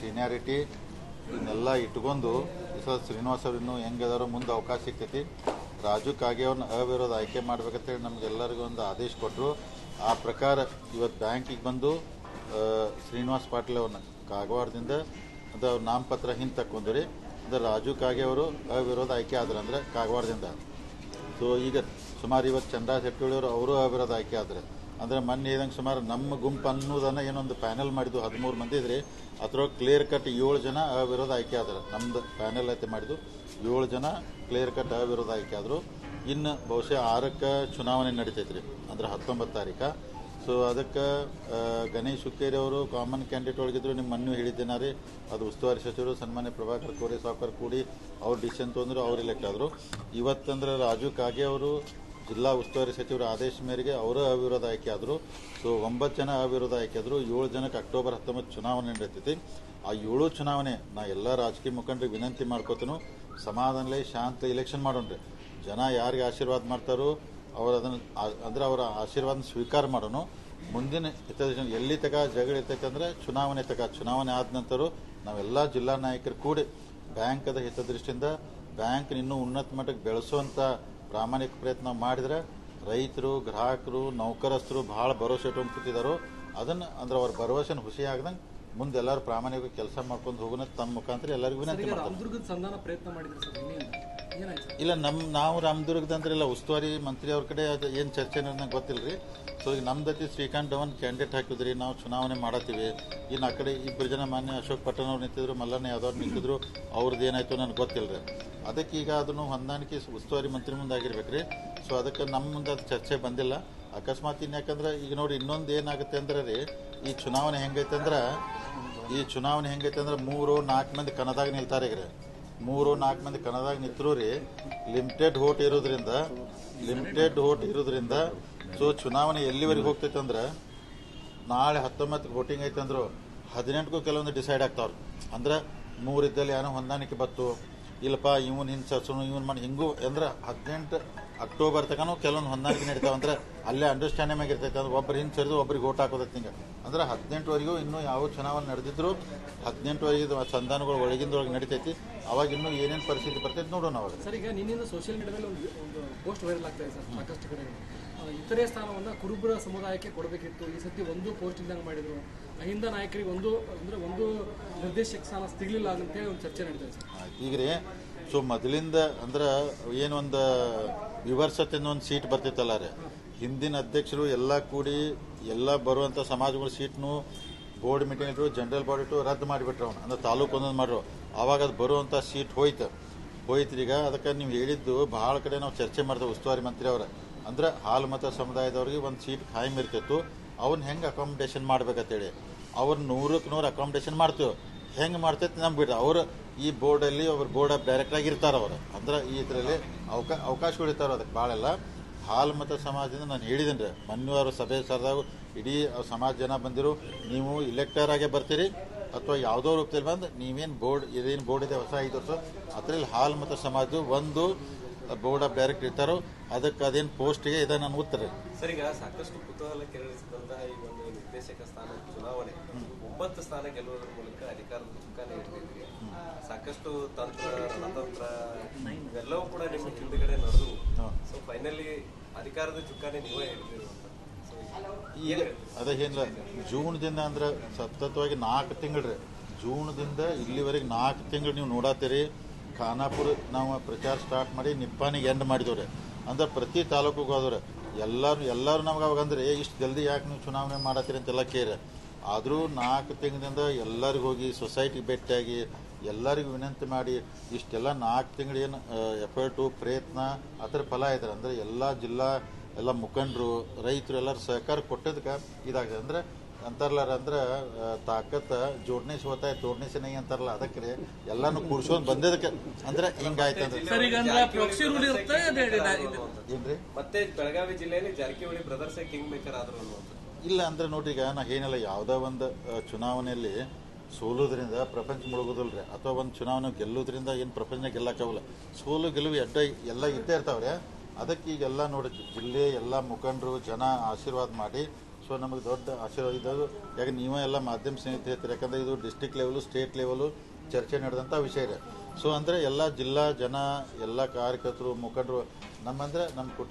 Seniority ಇದನ್ನೆಲ್ಲ ಇಟ್ಕೊಂಡು ಸಲ ಶ್ರೀನಿವಾಸ್ ಅವ್ರು ಇನ್ನೂ ಹೆಂಗದಾರೋ ಮುಂದೆ ಅವಕಾಶ ಸಿಗ್ತೈತಿ. ರಾಜು ಕಾಗೆ ಅವ್ರನ್ನ ಅವಿರೋಧ ಆಯ್ಕೆ ಮಾಡ್ಬೇಕಂತೇಳಿ ನಮ್ಗೆಲ್ಲರಿಗೂ ಒಂದು ಆದೇಶ ಕೊಟ್ಟರು ಆ ಪ್ರಕಾರ ಇವತ್ತು ಬ್ಯಾಂಕಿಗೆ ಬಂದು ಶ್ರೀನಿವಾಸ್ ಪಾಟೀಲ್ ಅವ್ರನ್ನ ಕಾಗವಾಡದಿಂದ ಅದು ಅವ್ರ ನಾಮಪತ್ರ ಹಿಂದೆ ತಕ್ಕೊಂಡ್ರಿ. ಅಂದ್ರೆ ರಾಜು ಕಾಗೆ ಅವರು ಅವಿರೋಧ ಆಯ್ಕೆ ಆದ್ರೆ ಅಂದ್ರೆ ಕಾಗವಾಡದಿಂದ. ಸೊ ಈಗ ಸುಮಾರು ಇವತ್ತು ಚಂದ್ರ ಶೆಟ್ಟಿಯವರು ಅವರು ಅವಿರೋಧ ಆಯ್ಕೆ ಆದ್ರೆ ಅಂದ್ರೆ ಮೊನ್ನೆ ಇದಂಗೆ ಸುಮಾರು ನಮ್ಮ ಗುಂಪು ಅನ್ನೋದನ್ನ ಏನೊಂದು ಪ್ಯಾನೆಲ್ ಮಾಡಿದ್ದು ಹದಿಮೂರು ಮಂದಿ ಇದ್ರಿ. ಅದ್ರೊಳಗೆ ಕ್ಲಿಯರ್ ಕಟ್ ಏಳು ಜನ ಅವಿರೋಧ ಆಯ್ಕೆ ಆದ್ರೆ. ನಮ್ದು ಪ್ಯಾನೆಲ್ ಐತೆ ಮಾಡಿದ್ದು ಏಳು ಜನ ಕ್ಲಿಯರ್ ಕಟ್ ಅವಿರೋಧ ಆಯ್ಕೆ ಆದರು. ಇನ್ನು ಬಹುಶಃ ಆರಕ್ಕೆ ಚುನಾವಣೆ ನಡೀತೈತ್ರಿ, ಅಂದ್ರೆ ಹತ್ತೊಂಬತ್ತು ತಾರೀಕು. ಸೊ ಅದಕ್ಕೆ ಗಣೇಶ್ ಹುಕ್ಕೇರಿ ಅವರು ಕಾಮನ್ ಕ್ಯಾಂಡಿಡೇಟ್ ಒಳಗಿದ್ರು ನಿಮ್ಮ ಮನ್ನೂ ಹೇಳಿದ್ದೇನೆ ರೀ. ಅದು ಉಸ್ತುವಾರಿ ಸಚಿವರು ಸನ್ಮಾನ್ಯ ಪ್ರಭಾಕರ್ ಕೋರೆ ಸಾಕರ್ ಕೂಡಿ ಅವ್ರು ಡಿಸಿಷನ್ ತೊಂದ್ರು, ಅವ್ರು ಇಲೆಕ್ಟ್ ಆದರು. ಇವತ್ತಂದ್ರೆ ರಾಜು ಕಾಗೆ ಅವರು ಜಿಲ್ಲಾ ಉಸ್ತುವಾರಿ ಸಚಿವರ ಆದೇಶ ಮೇರೆಗೆ ಅವರು ಅವಿರೋಧ ಆಯ್ಕೆ ಆದರು. ಸೊ, ಒಂಬತ್ತು ಜನ ಅವಿರೋಧ ಆಯ್ಕೆ ಆದರು. ಏಳು ಜನಕ್ಕೆ ಅಕ್ಟೋಬರ್ ಹತ್ತೊಂಬತ್ತು ಚುನಾವಣೆ ನಡೀತೈತಿ. ಆ ಏಳು ಚುನಾವಣೆ ನಾ ಎಲ್ಲ ರಾಜಕೀಯ ಮುಖಂಡರಿಗೆ ವಿನಂತಿ ಮಾಡ್ಕೋತೀನಿ. ಸಮಾಧಾನಲೇ, ಶಾಂತ ಇಲೆಕ್ಷನ್ ಮಾಡೋಣ್ರಿ. ಜನ ಯಾರಿಗೆ ಆಶೀರ್ವಾದ ಮಾಡ್ತಾರೋ, ಅವರು ಅದನ್ನು ಅಂದ್ರೆ ಅವರ ಆಶೀರ್ವಾದ ಸ್ವೀಕಾರ ಮಾಡೋಣ ಮುಂದಿನ ಎಲ್ಲಿ ತಕ ಜಗಳ ಇರ್ತೈತೆ ಅಂದ್ರೆ ಚುನಾವಣೆ ತಕ. ಚುನಾವಣೆ ಆದ ನಂತರ ನಾವೆಲ್ಲ ಜಿಲ್ಲಾ ನಾಯಕರು ಕೂಡಿ ಬ್ಯಾಂಕದ ಹಿತದೃಷ್ಟಿಯಿಂದ ಬ್ಯಾಂಕ್ ಇನ್ನೂ ಉನ್ನತ ಮಟ್ಟಕ್ಕೆ ಬೆಳೆಸುವಂತ ಪ್ರಾಮಾಣಿಕ ಪ್ರಯತ್ನ ಮಾಡಿದ್ರೆ ರೈತರು ಗ್ರಾಹಕರು ನೌಕರಸ್ಥರು ಭಾಳ ಭರವಸೆ ಇಟ್ಕೊಂಡು ಕೂತಿದ್ದಾರೆ ಅದನ್ನು ಅಂದ್ರೆ ಅವ್ರ ಭರವಸೆನ ಹುಸಿ ಆಗದಂಗೆ ಮುಂದೆ ಎಲ್ಲರೂ ಪ್ರಾಮಾಣಿಕ ಕೆಲಸ ಮಾಡ್ಕೊಂಡು ಹೋಗೋಣ ತಮ್ಮ ಮುಖಾಂತರ ಎಲ್ಲರಿಗೂ ವಿನಂತಿ ಮಾಡ್ತಾರೆ. ಇಲ್ಲ ನಮ್ಮ ನಾವು ರಾಮದುರ್ಗದ ಅಂದ್ರೆ ಇಲ್ಲ, ಉಸ್ತುವಾರಿ ಮಂತ್ರಿ ಅವ್ರ ಕಡೆ ಅದು ಏನು ಚರ್ಚೆ ನಂಗೆ ಗೊತ್ತಿಲ್ಲ ರೀ ಸೊ ಈಗ ನಮ್ದತಿ ಶ್ರೀಕಾಂತ್ ಡವನ್ ಕ್ಯಾಂಡಿಡೇಟ್ ಹಾಕಿದ್ರಿ, ನಾವು ಚುನಾವಣೆ ಮಾಡತ್ತೀವಿ. ಇನ್ನು ಆ ಕಡೆ ಇಬ್ಬರು ಜನ ಮಾನ್ಯ ಅಶೋಕ್ ಪಟ್ಟಣ ಅವ್ರು ನಿಂತಿದ್ರು, ಮಲ್ಲಣ್ಣ ಯಾದವ್ ನಿಂತಿದ್ರು ಅವ್ರದ್ದು ಏನಾಯ್ತು ನನಗೆ ಗೊತ್ತಿಲ್ಲ ರೀ ಅದಕ್ಕೆ ಈಗ ಅದನ್ನು ಹೊಂದಾಣಿಕೆ ಉಸ್ತುವಾರಿ ಮಂತ್ರಿ ಮುಂದೆ ಆಗಿರ್ಬೇಕು ರೀ ಸೊ ಅದಕ್ಕೆ ನಮ್ಮ ಮುಂದೆ ಅದು ಚರ್ಚೆ ಬಂದಿಲ್ಲ. ಅಕಸ್ಮಾತ್ ಇನ್ನು ಯಾಕಂದ್ರೆ, ಈಗ ನೋಡಿ ಇನ್ನೊಂದು ಏನಾಗುತ್ತೆ ಅಂದ್ರೆ ರೀ, ಈ ಚುನಾವಣೆ ಹೆಂಗೈತೆ ಅಂದ್ರೆ, ಈ ಚುನಾವಣೆ ಹೆಂಗೈತೆ ಅಂದ್ರೆ ಮೂರು ನಾಲ್ಕು ಮಂದಿ ಕನದಾಗ ನಿಲ್ತಾರೆ ಈಗ ರೀ. ಮೂರು, ನಾಲ್ಕು ಮಂದಿ ಕನ್ನಡದಾಗ ನಿಂತರು ರೀ. ಲಿಮಿಟೆಡ್ ಓಟ್ ಇರೋದ್ರಿಂದ ಲಿಮಿಟೆಡ್ ಓಟ್ ಇರೋದ್ರಿಂದ, ಸೊ ಚುನಾವಣೆ ಎಲ್ಲಿವರೆಗೆ ಹೋಗ್ತೈತೆ ಅಂದ್ರೆ, ನಾಳೆ ಹತ್ತೊಂಬತ್ತು ವೋಟಿಂಗ್ ಐತೆ ಅಂದ್ರು ಹದಿನೆಂಟಕ್ಕೂ ಕೆಲವೊಂದು ಡಿಸೈಡ್ ಆಗ್ತಾವ್ರು. ಅಂದ್ರೆ ಮೂರಿದ್ದಲ್ಲಿ ಏನೋ ಹೊಂದಾಣಿಕೆ ಬತ್ತು ಇಲ್ಲಪ್ಪ, ಇವನ್ ಹಿಂಗೆ ಚರ್ಚನು ಇವನ್ ಮಾಡಿ ಹಿಂಗೂ ಅಂದ್ರೆ ಹದಿನೆಂಟು ಅಕ್ಟೋಬರ್ ತನಕನೂ ಕೆಲವೊಂದು ಹೊಂದಾಣಿಕೆ ನಡೀತಾವ ಅಂದ್ರೆ ಅಲ್ಲೇ ಅಂಡರ್ಸ್ಟ್ಯಾಂಡಿಂಗ್ ಆಗಿರ್ತೈತೆ. ಅಂದ್ರೆ ಒಬ್ರು ಹಿಂದೆ ಸರಿದು ಒಬ್ರಿಗೆ ಓಟ್ ಹಾಕೋದ್ ಹಿಂಗೆ. ಅಂದ್ರೆ ಹದಿನೆಂಟುವರೆಗೂ ಇನ್ನೂ ಯಾವ ಚುನಾವಣೆ ನಡೆದಿದ್ರು ಹದಿನೆಂಟುವರೆಗೆ ಸಂಧಾನಗಳು ಒಳಗಿಂದೊಳಗೆ ನಡೀತೈತಿ. ಅವಾಗ ಇನ್ನೂ ಏನೇನು ಪರಿಸ್ಥಿತಿ ಬರ್ತೈತಿ ನೋಡೋಣ ಅವಾಗ. ಸರ್ ಈಗ ನಿನ್ನಿಂದ ಸೋಷಿಯಲ್ ಮೀಡಿಯಾದಲ್ಲಿ ಒಂದು ಪೋಸ್ಟ್ ವೈರಲ್ ಆಗ್ತಾ ಇದೆ ಸರ್ ಸಾಕಷ್ಟು ಕಡೆ. ಇತರೆ ಸ್ಥಾನವನ್ನ ಕುರುಬರ ಸಮುದಾಯಕ್ಕೆ ಕೊಡಬೇಕಿತ್ತು. ಈ ಸತಿ ಒಂದು ಪೋಸ್ಟ್ ಇಲ್ದಂಗೆ ಮಾಡಿದ್ರು. ಅಹಿಂದ ನಾಯಕರಿಗೆ ಒಂದು ಅಂದ್ರೆ ಒಂದು ನಿರ್ದೇಶಕ ಸ್ಥಾನ ಸಿಗಲಿಲ್ಲ ಅಂತೇಳಿ ಒಂದು ಚರ್ಚೆ ನಡೀತಾ ಇದೆ ಸರ್. ಈಗ ರೀ ಸೊ ಮೊದಲಿಂದ ಅಂದ್ರೆ ಏನೊಂದು ವಿವರ್ಸತೆ ಒಂದು ಸೀಟ್ ಬರ್ತಿತ್ತಲ್ಲ ರೀ. ಹಿಂದಿನ ಅಧ್ಯಕ್ಷರು ಎಲ್ಲ ಕೂಡಿ ಎಲ್ಲ ಬರುವಂತ ಸಮಾಜಗಳ ಸೀಟ್ನು ಬೋರ್ಡ್ ಮೀಟಿಂಗ್ ಇಟ್ಟರು ಜನರಲ್ ಬಾಡಿ ಇಟ್ಟು ರದ್ದು ಮಾಡಿಬಿಟ್ರು ಅವ್ನು ಅಂದ್ರೆ ತಾಲೂಕು ಒಂದೊಂದು ಮಾಡ್ರು. ಆವಾಗ ಅದು ಬರುವಂತ ಸೀಟ್ ಹೋಯ್ತು. ಹೋಯ್ತು ಈಗ ಅದಕ್ಕೆ ನೀವು ಹೇಳಿದ್ದು ಭಾಳ ಕಡೆ ನಾವು ಚರ್ಚೆ ಮಾಡ್ತೇವೆ ಉಸ್ತುವಾರಿ ಮಂತ್ರಿ ಅವರ. ಅಂದ್ರೆ ಹಾಲು ಮತ ಸಮುದಾಯದವ್ರಿಗೆ ಒಂದು ಸೀಟ್ ಖಾಯಂ ಇರ್ತಿತ್ತು ಅವ್ನ ಹೆಂಗೆ ಅಕಾಮಿಡೇಷನ್ ಮಾಡ್ಬೇಕಂತೇಳಿ. ಅವ್ರು ನೂರಕ್ಕೆ ನೂರು ಅಕಾಮಿಡೇಷನ್ ಮಾಡ್ತೀವಿ. ಹೆಂಗೆ ಮಾಡ್ತೈತೆ ನಮ್ಗೆ ಬಿಡ್ರಿ ಅವರು ಈ ಬೋರ್ಡಲ್ಲಿ ಒಬ್ರು ಬೋರ್ಡ್ ಆಫ್ ಡೈರೆಕ್ಟ್ ಆಗಿರ್ತಾರೆ ಅವರು. ಅಂದ್ರೆ ಈ ಇದರಲ್ಲಿ ಅವಕಾಶ ಅವಕಾಶಗಳು ಇರ್ತಾವೆ ಅದಕ್ಕೆ ಭಾಳೆಲ್ಲ ಹಾಲು ಮತ ಸಮಾಜದಿಂದ ನಾನು ಹೇಳಿದ್ದೀನಿ ರೀ ಮನ್ಯವರು ಸಭೆ ಸರ್ದಾಗ ಇಡೀ ಸಮಾಜ ಜನ ಬಂದಿರು. ನೀವು ಇಲೆಕ್ಟರ್ ಆಗೇ ಬರ್ತೀರಿ. ಅಥವಾ ಯಾವುದೋ ರೂಪದಲ್ಲಿ ಬಂದು ನೀವೇನು ಬೋರ್ಡ್ ಇದೇನು ಬೋರ್ಡ್ ಇದೆ ಹೊಸ ಐದು ವರ್ಷ, ಅದರಲ್ಲಿ ಹಾಲು ಮತ ಸಮಾಜ ಒಂದು ಬೋರ್ಡ್ ಆಫ್ ಡೈರೆಕ್ಟ್ ಇರ್ತಾರೋ ಅದಕ್ಕೆ ಅದೇನು ಪೋಸ್ಟ್ಗೆ ಇದೆ ನಾನು ಉತ್ತರ. ಸರ್ ಸಾಕಷ್ಟು ಕುತೂಹಲ ಕೆರಳಿಸಿದಂತಹ ಈ ಒಂದು ನಿರ್ದೇಶಕ ಸ್ಥಾನ ಚುನಾವಣೆ. ಒಂಬತ್ತು ಸ್ಥಾನ ಗೆಲ್ಲುವುದರ ಮೂಲಕ ಅಧಿಕಾರದ ಚುಕ್ಕಾನೆ ಹಿಡಿದಿದ್ರಿ ಸಾಕಷ್ಟು ತಂತ್ರ ರಣತಂತ್ರ ಇವೆಲ್ಲವೂ ಕೂಡ ನಿಮ್ಮ ಹಿಂದುಗಡೆ ನಡೆದು. ಸೊ ಫೈನಲಿ ಅಧಿಕಾರದ ಚುಕ್ಕಾನೆ ನೀವೇ ಹೇಳ್ತೀರಿ ಈಗ ಅದೇ ಏನಿಲ್ಲ ಜೂನ್ದಿಂದ ಅಂದ್ರೆ ಸತತವಾಗಿ ನಾಲ್ಕು ತಿಂಗಳು ರೀ ಜೂನ್ದಿಂದ ಇಲ್ಲಿವರೆಗೆ ನಾಲ್ಕು ತಿಂಗಳು ನೀವು ನೋಡತ್ತೀರಿ ಖಾನಾಪುರ ನಾವು ಪ್ರಚಾರ ಸ್ಟಾರ್ಟ್ ಮಾಡಿ ನಿಪ್ಪಾನಿಗೆ ಎಂಡ್ ಮಾಡಿದವ್ರೆ. ಅಂದ್ರೆ ಪ್ರತಿ ತಾಲೂಕಿಗೆ ಹೋದವ್ರೆ ಎಲ್ಲರೂ ಎಲ್ಲರೂ ನಮ್ಗೆ ಅವಾಗ ಅಂದ್ರೆ ಇಷ್ಟು ಜಲ್ದಿ ಯಾಕೆ ನೀವು ಚುನಾವಣೆ ಮಾಡತ್ತೀರಿ? ಅಂತೆಲ್ಲ ಕೇರ ಆದರೂ ನಾಲ್ಕು ತಿಂಗಳಿಂದ ಎಲ್ಲರಿಗೂ ಹೋಗಿ ಸೊಸೈಟಿ ಭೇಟಿಯಾಗಿ ಎಲ್ಲರಿಗೂ ವಿನಂತಿ ಮಾಡಿ, ಇಷ್ಟೆಲ್ಲ ನಾಲ್ಕು ತಿಂಗಳು ಏನು ಎಫರ್ಟು ಪ್ರಯತ್ನ ಅದರ ಫಲ ಇದ್ದಾರೆ ಅಂದ್ರೆ ಎಲ್ಲ ಜಿಲ್ಲಾ ಎಲ್ಲ ಮುಖಂಡರು, ರೈತರು ಎಲ್ಲರೂ ಸಹಕಾರ ಕೊಟ್ಟದಕ್ಕೆ ಇದಾಗಿದೆ ಅಂದ್ರೆ ಅಂತಾರಲ್ಲ ಅಂದ್ರೆ ತಾಕತ್ ಜೋಡ್ನೇಸ್ ಹೋತಾಯ ತೋಡ್ನೇಸ್ ನೈ ಅಂತಾರಲ್ಲ ಅದಕ್ಕೆ ರೀ ಎಲ್ಲಾನು ಕೂರ್ಸೋನ್ ಬಂದಿದ್ದಕ್ಕೆ. ಅಂದ್ರೆ ಹಿಂಗಾಯ್ತು ಅಂದ್ರೆ. ಸರ್ ಈಗ ಅಂದ್ರೆ ಪ್ರಾಕ್ಸಿ ರೂಲ್ ಇರುತ್ತೆ? ಏನ್ರಿ? ಮತ್ತೆ ಬೆಳಗಾವಿ ಜಿಲ್ಲೆಯಲ್ಲಿ ಜಾರಕಿಹೊಳಿ ಬ್ರದರ್ಸ್ ಕಿಂಗ್ ಮೇಕರ್ ಆದ್ರು ಇಲ್ಲ ಅಂದ್ರೆ ನೋಡ್ರಿ ಈಗ ನಾ ಏನಿಲ್ಲ ಯಾವದ ಒಂದು ಚುನಾವಣೆಯಲ್ಲಿ ಸೋಲೋದ್ರಿಂದ ಪ್ರಪಂಚ ಮುಳುಗೋದಿಲ್ರಿ. ಅಥವಾ ಒಂದು ಚುನಾವಣೆ ಗೆಲ್ಲೋದ್ರಿಂದ ಏನು ಪ್ರಪಂಚ ಗೆಲ್ಲಕ್ಕಾಗಲ್ಲ ಸೋಲು ಗೆಲುವು ಎಡ್ಡ ಎಲ್ಲ ಇದ್ದೇ ಇರ್ತಾವ್ರೆ. ಅದಕ್ಕೆ ಈಗೆಲ್ಲ ನೋಡಿ ಜಿಲ್ಲೆ ಎಲ್ಲ ಮುಖಂಡರು ಜನ ಆಶೀರ್ವಾದ ಮಾಡಿ ಸೊ ನಮಗೆ ದೊಡ್ಡ ಆಶೀರ್ವಾದ ಇದು ಯಾಕೆ ನೀವೇ ಎಲ್ಲ ಮಾಧ್ಯಮ ಸ್ನೇಹಿತರು ಹೇಳ್ತೀರಿ, ಯಾಕಂದರೆ ಇದು ಡಿಸ್ಟಿಕ್ ಲೆವೆಲು ಸ್ಟೇಟ್ ಲೆವೆಲು ಚರ್ಚೆ ನಡೆದಂಥ ವಿಷಯ ಇದೆ. ಸೊ ಅಂದರೆ ಎಲ್ಲ ಜಿಲ್ಲಾ ಜನ, ಎಲ್ಲ ಕಾರ್ಯಕರ್ತರು, ಮುಖಂಡರು, ನಮ್ಮಂದರೆ ನಮ್ಮ ಕುಟುಂಬ